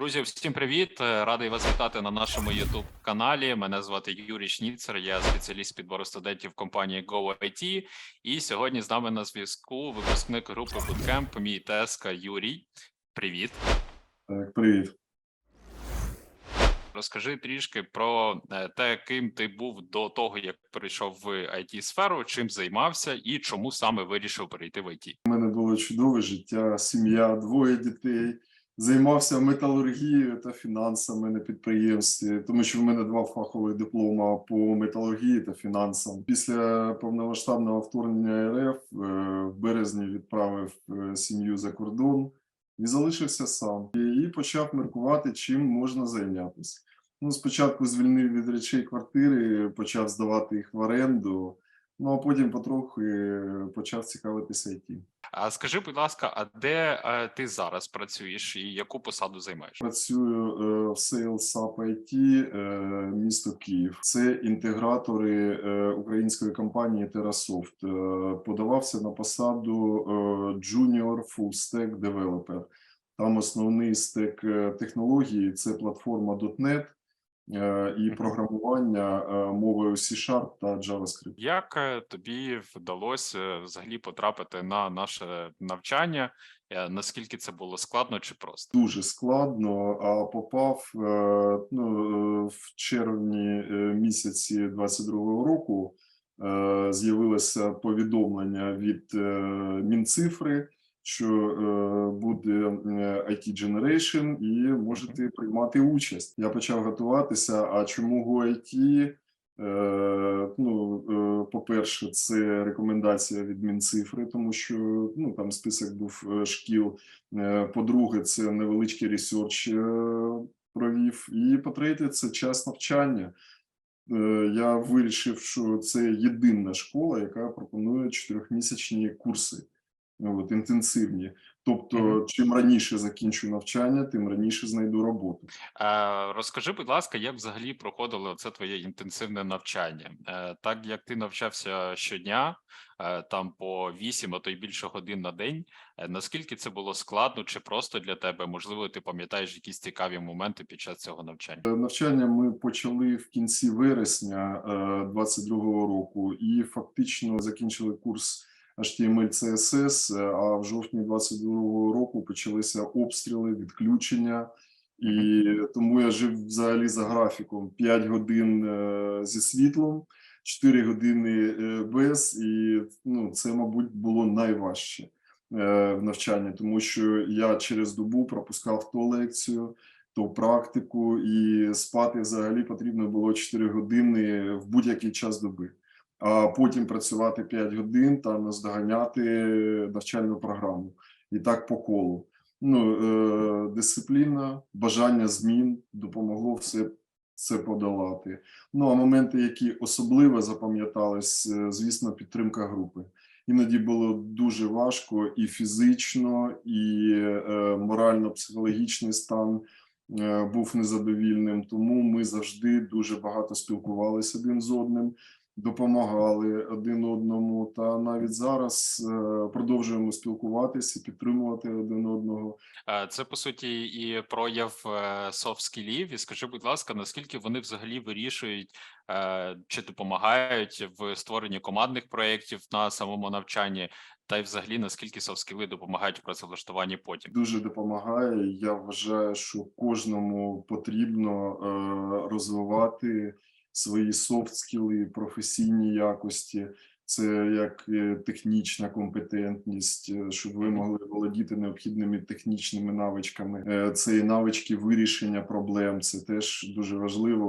Друзі, всім привіт! Е, Радий вас вітати на нашому youtube каналі. Мене звати Юрій Шніцер, я спеціаліст підбору студентів компанії GoIT. І сьогодні з нами на зв'язку випускник групи Bootcamp, мій тезка Юрій. Привіт! Так, привіт. Розкажи трішки про е, те, ким ти був до того, як перейшов в it сферу чим займався і чому саме вирішив перейти в IT. У мене було чудове життя, сім'я, двоє дітей. Займався металургією та фінансами на підприємстві, тому що в мене два фахові диплома по металургії та фінансам. Після повномасштабного вторгнення РФ е, в березні відправив е, сім'ю за кордон і залишився сам. І почав міркувати, чим можна зайнятися. Ну, спочатку звільнив від речей квартири, почав здавати їх в оренду. Ну а потім потроху е, почав цікавитися IT. А скажи, будь ласка, а де е, ти зараз працюєш і яку посаду займаєш? Працюю е, в Sales SAP IT, е, місто Київ. Це інтегратори української компанії. Е, Подавався на посаду Junior Full Stack Developer. Там основний стек технології це платформа .NET і програмування е, мовою C-Sharp та JavaScript. Як е, тобі вдалося е, взагалі потрапити на наше навчання? Е, Наскільки це було складно чи просто? дуже складно, а попав е, ну, е, в червні е, місяці 22-го року. е, З'явилося повідомлення від е, Мінцифри, що е, буде е, IT Generation і можете приймати участь. Я почав готуватися. А чому GoIT? Е, Ну, по-перше, це рекомендація від Мінцифри, тому що ну там список був шкіл. По-друге, це невеличкий ресерч провів. І по-третє, це час навчання. Я вирішив, що це єдина школа, яка пропонує чотирьохмісячні курси, от, інтенсивні. Тобто, чим раніше закінчу навчання, тим раніше знайду роботу. Е, Розкажи, будь ласка, як взагалі проходило це твоє інтенсивне навчання? Е, Так як ти навчався щодня, е, там по 8, а то й більше годин на день. Наскільки це було складно чи просто для тебе? Можливо, ти пам'ятаєш якісь цікаві моменти під час цього навчання? Навчання ми почали в кінці вересня 22-го року, і фактично закінчили курс HTML CSS, е, А в жовтні 22-го року почалися обстріли, відключення, і тому я жив взагалі за графіком: 5 годин е, зі світлом, 4 години е, без, і ну це, мабуть, було найважче в навчанні, тому що я через добу пропускав то лекцію то практику, і спати взагалі потрібно було 4 години в будь-який час доби, а потім працювати 5 годин та наздоганяти навчальну програму. І так по колу. Ну, е, дисципліна, бажання змін допомогло все це подолати. Ну а моменти, які особливо запам'ятались, е, звісно, підтримка групи. Іноді було дуже важко і фізично, і е, морально-психологічний стан був незадовільним. Тому ми завжди дуже багато спілкувалися один з одним, допомагали один одному. Та навіть зараз е, продовжуємо спілкуватися, підтримувати один одного. Е, Це по суті і прояв софт скілів. І скажи, будь ласка, наскільки вони взагалі вирішують е, чи допомагають в створенні командних проєктів на самому навчанні, та й взагалі наскільки софт скіли допомагають в працевлаштуванні потім? Дуже допомагає. Я вважаю, що кожному потрібно е, розвивати свої софт-скіли, професійні якості. Це як е, технічна компетентність, е, щоб ви могли володіти необхідними технічними навичками. Е, Це і навички вирішення проблем. Це теж дуже важливо.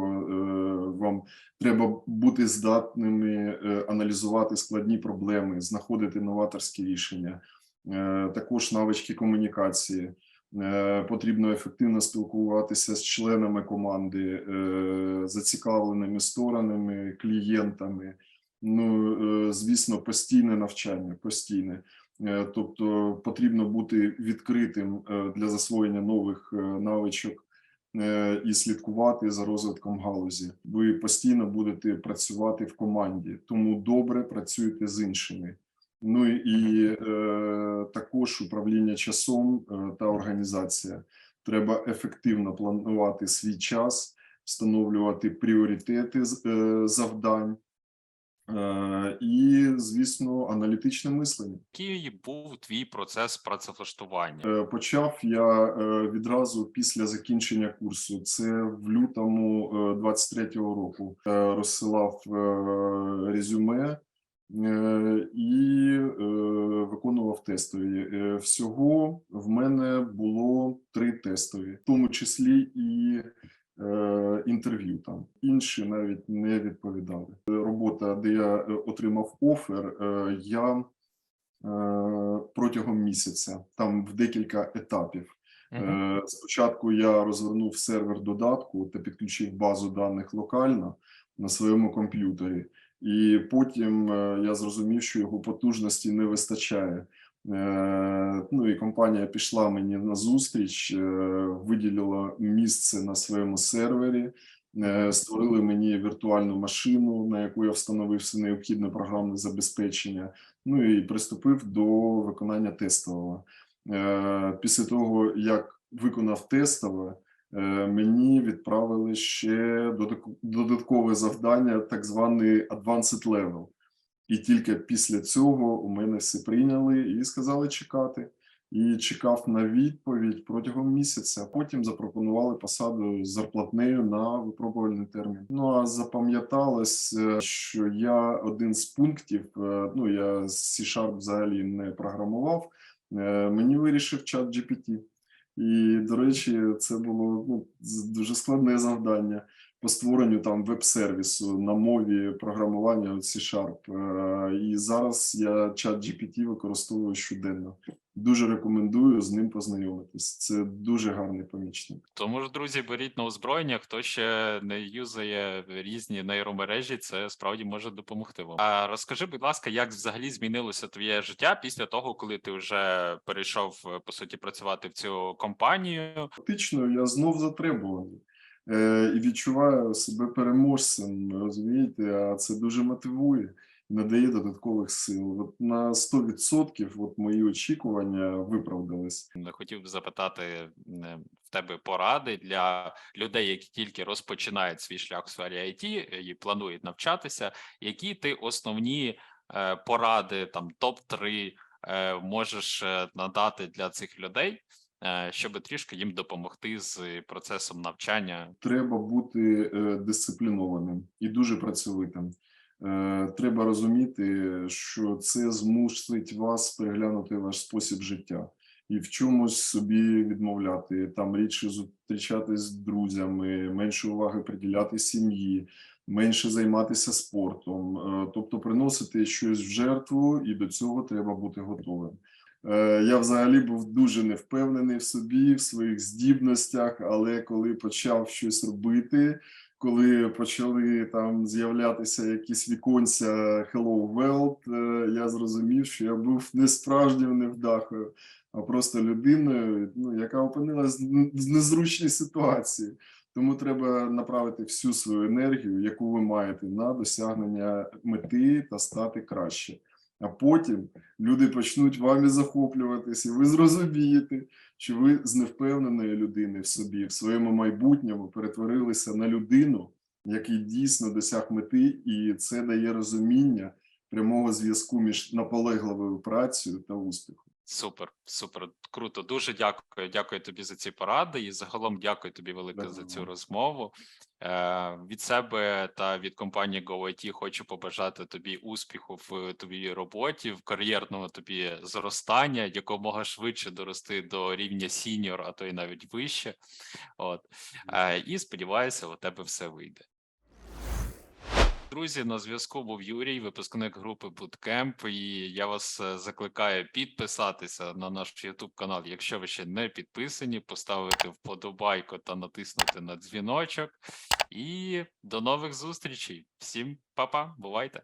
Вам треба бути здатними аналізувати складні проблеми, знаходити новаторські рішення. Також навички комунікації. Е, Потрібно ефективно спілкуватися з членами команди, е, зацікавленими сторонами, клієнтами. Ну, е, звісно, постійне навчання, постійне. Тобто потрібно бути відкритим для засвоєння нових навичок і слідкувати за розвитком галузі. Ви постійно будете працювати в команді, тому добре працюйте з іншими. Ну і е, також управління часом е, та організація. Треба ефективно планувати свій час, встановлювати пріоритети е, завдань е, і, звісно, аналітичне мислення. Який був твій процес працевлаштування? Почав я відразу після закінчення курсу. Це в лютому 23-го року розсилав резюме і е, виконував тестові. Е, Всього в мене було три тестові, в тому числі і е, інтерв'ю там. Інші навіть не відповідали. Е, Робота, де я е, отримав офер, е, я е, протягом місяця, там в декілька етапів. Е, Спочатку я розвернув сервер додатку та підключив базу даних локально на своєму комп'ютері, і потім е, я зрозумів, що його потужності не вистачає. Е, Ну і компанія пішла мені на зустріч, е, виділила місце на своєму сервері, створили мені віртуальну машину, на яку я встановив все необхідне програмне забезпечення. Ну і приступив до виконання тестового. Після того, як виконав тестове, мені відправили ще додаткове завдання, так званий Advanced Level. І тільки після цього у мене все прийняли і сказали чекати. І чекав на відповідь протягом місяця. Потім запропонували посаду з зарплатнею на випробувальний термін. Ну а запам'яталось, е, що я один з пунктів. е, Ну я C-Sharp взагалі не програмував. е, Мені вирішив чат GPT. І, до речі, це було ну, дуже складне завдання по створенню там веб-сервісу на мові програмування C-Sharp. Е, І зараз я чат GPT використовую щоденно. Дуже рекомендую з ним познайомитись. Це дуже гарний помічник. Тому ж, друзі, беріть на озброєння. Хто ще не юзає різні нейромережі, це справді може допомогти вам. А розкажи, будь ласка, як взагалі змінилося твоє життя після того, коли ти вже перейшов е, по суті працювати в цю компанію? Фактично, я знов затребуваний. Е, і відчуваю себе переможцем, розумієте, а це дуже мотивує, надає додаткових сил. От на 100% от мої очікування виправдались. Хотів би запитати в тебе поради для людей, які тільки розпочинають свій шлях у сфері IT і планують навчатися. Які ти основні е, поради, там топ 3 можеш е, надати для цих людей, щоб трішки їм допомогти з процесом навчання? Треба бути е, дисциплінованим і дуже працьовитим. Е, Треба розуміти, що це змусить вас переглянути ваш спосіб життя і в чомусь собі відмовляти, там рідше зустрічатись з друзями, менше уваги приділяти сім'ї, менше займатися спортом, Е, тобто приносити щось в жертву, і до цього треба бути готовим. Е, Я взагалі був дуже невпевнений в собі, в своїх здібностях, але коли почав щось робити, коли почали там з'являтися якісь віконця Hello World, е, я зрозумів, що я був не справжнім невдахою, а просто людиною, ну, яка опинилась в незручній ситуації. Тому треба направити всю свою енергію, яку ви маєте, на досягнення мети та стати краще. А потім люди почнуть вами захоплюватися, і ви зрозумієте, що ви з невпевненої людини в собі, в своєму майбутньому перетворилися на людину, який дійсно досяг мети, і це дає розуміння прямого зв'язку між наполегливою працею та успіхом. Супер, супер, круто. Дуже дякую. Дякую тобі за ці поради. І загалом дякую тобі велике за цю розмову. Е, від себе та від компанії GoIT хочу побажати тобі успіху в твоїй роботі, в кар'єрному тобі зростання, якомога швидше дорости до рівня сіньор, а то й навіть вище. От е, і сподіваюся, у тебе все вийде. Друзі, на зв'язку був Юрій, випускник групи Bootcamp, і я вас е, закликаю підписатися на наш YouTube канал, якщо ви ще не підписані, поставити вподобайку та натиснути на дзвіночок. І до нових зустрічей. Всім па-па, бувайте!